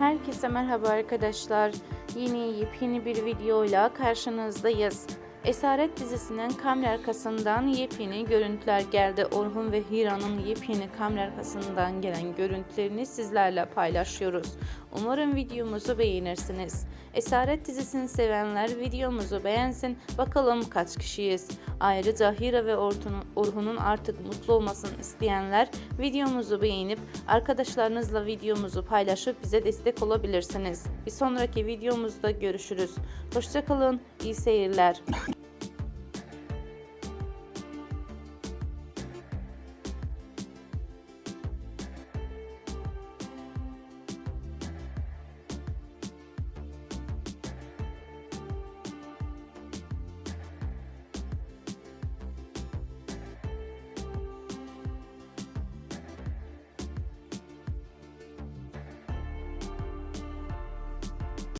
Herkese merhaba arkadaşlar. Yeni yepyeni bir videoyla karşınızdayız. Esaret dizisinden kamera arkasından yepyeni görüntüler geldi. Orhun ve Hira'nın yepyeni kamera arkasından gelen görüntülerini sizlerle paylaşıyoruz. Umarım videomuzu beğenirsiniz. Esaret dizisini sevenler videomuzu beğensin. Bakalım kaç kişiyiz. Ayrıca Hira ve Orhun'un- artık mutlu olmasını isteyenler videomuzu beğenip arkadaşlarınızla videomuzu paylaşıp bize destek olabilirsiniz. Bir sonraki videomuzda görüşürüz. Hoşçakalın, iyi seyirler.